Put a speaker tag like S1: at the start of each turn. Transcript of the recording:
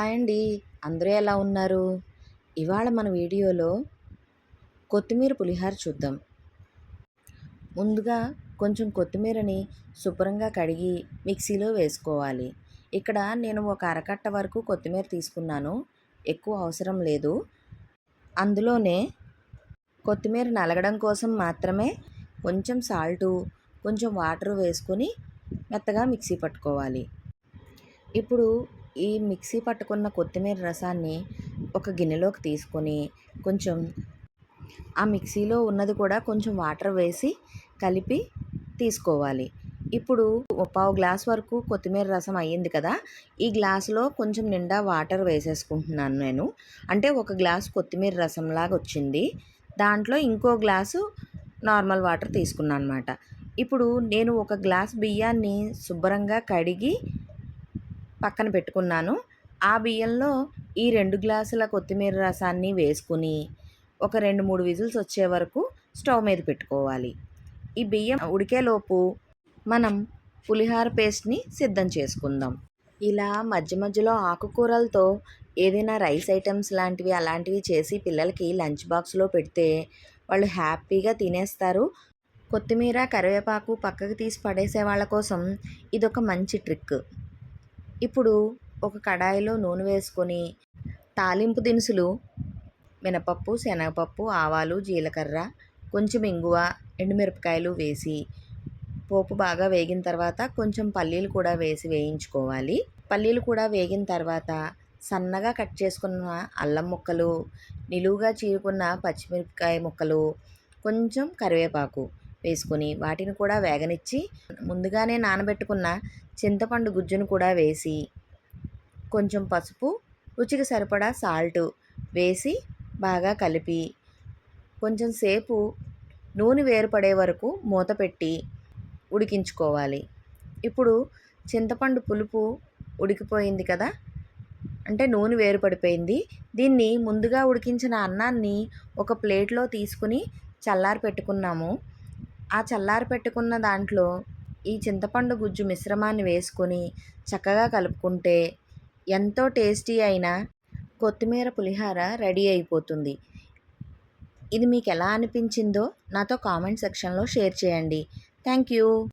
S1: Hi అండి. అందరూ ఎలా ఉన్నారు? ఇవాళ మన వీడియోలో కొత్తిమీర పులిహార చూద్దాం. ముందుగా కొంచెం కొత్తిమీరని శుభ్రంగా కడిగి మిక్సీలో వేసుకోవాలి. ఇక్కడ నేను ఒక అరకట్ట వరకు కొత్తిమీర తీసుకున్నాను. ఎక్కువ అవసరం లేదు. అందులోనే కొత్తిమీర నలగడం కోసం మాత్రమే కొంచెం సాల్టు కొంచెం వాటర్ వేసుకొని మెత్తగా మిక్సీ పట్టుకోవాలి. ఇప్పుడు ఈ మిక్సీ పట్టుకున్న కొత్తిమీర రసాన్ని ఒక గిన్నెలోకి తీసుకొని కొంచెం ఆ మిక్సీలో ఉన్నది కూడా కొంచెం వాటర్ వేసి కలిపి తీసుకోవాలి. ఇప్పుడు పావు గ్లాస్ వరకు కొత్తిమీర రసం అయ్యింది కదా ఈ గ్లాసులో కొంచెం నిండా వాటర్ వేసేసుకుంటున్నాను నేను. అంటే ఒక గ్లాస్ కొత్తిమీర రసంలాగా వచ్చింది. దాంట్లో ఇంకో గ్లాసు నార్మల్ వాటర్ తీసుకున్నాను అనమాట ఇప్పుడు నేను ఒక గ్లాస్ బియ్యాన్ని శుభ్రంగా కడిగి పక్కన పెట్టుకున్నాను. ఆ బియ్యంలో ఈ రెండు గ్లాసుల కొత్తిమీర రసాన్ని వేసుకుని ఒక రెండు మూడు విజిల్స్ వచ్చే వరకు స్టవ్ మీద పెట్టుకోవాలి. ఈ బియ్యం ఉడికేలోపు మనం పులిహార పేస్ట్ని సిద్ధం చేసుకుందాం. ఇలా మధ్య మధ్యలో ఆకుకూరలతో ఏదైనా రైస్ ఐటమ్స్ లాంటివి అలాంటివి చేసి పిల్లలకి లంచ్ బాక్స్లో పెడితే వాళ్ళు హ్యాపీగా తినేస్తారు. కొత్తిమీర కరివేపాకు పక్కకు తీసి పడేసే వాళ్ళ కోసం ఇదొక మంచి ట్రిక్. ఇప్పుడు ఒక కడాయిలో నూనె వేసుకొని తాలింపు దినుసులు మినపప్పు శనగపప్పు ఆవాలు జీలకర్ర కొంచెం ఇంగువ ఎండుమిరపకాయలు వేసి పోపు బాగా వేగిన తర్వాత కొంచెం పల్లీలు కూడా వేసి వేయించుకోవాలి. పల్లీలు కూడా వేగిన తర్వాత సన్నగా కట్ చేసుకున్న అల్లం ముక్కలు నిలువుగా చీరుకున్న పచ్చిమిరపకాయ ముక్కలు కొంచెం కరివేపాకు వేసుకొని వాటిని కూడా వేగనిచ్చి ముందుగానే నానబెట్టుకున్న చింతపండు గుజ్జును కూడా వేసి కొంచెం పసుపు రుచికి సరిపడా సాల్ట్ వేసి బాగా కలిపి కొంచెం సేపు నూనె వేరుపడే వరకు మూత పెట్టి ఉడికించుకోవాలి. ఇప్పుడు చింతపండు పులుపు ఉడికిపోయింది కదా? అంటే నూనె వేరుపడిపోయింది. దీన్ని ముందుగా ఉడికించిన అన్నాన్ని ఒక ప్లేట్లో తీసుకుని చల్లారి పెట్టుకున్నాము ఆ చల్లారి పెట్టుకున్న దాంట్లో ఈ చింతపండు గుజ్జు మిశ్రమాన్ని వేసుకొని చక్కగా కలుపుకుంటే ఎంతో టేస్టీ అయిన కొత్తిమీర పులిహార రెడీ అయిపోతుంది. ఇది మీకు ఎలా అనిపించిందో నాతో కామెంట్ సెక్షన్లో షేర్ చేయండి. Thank you.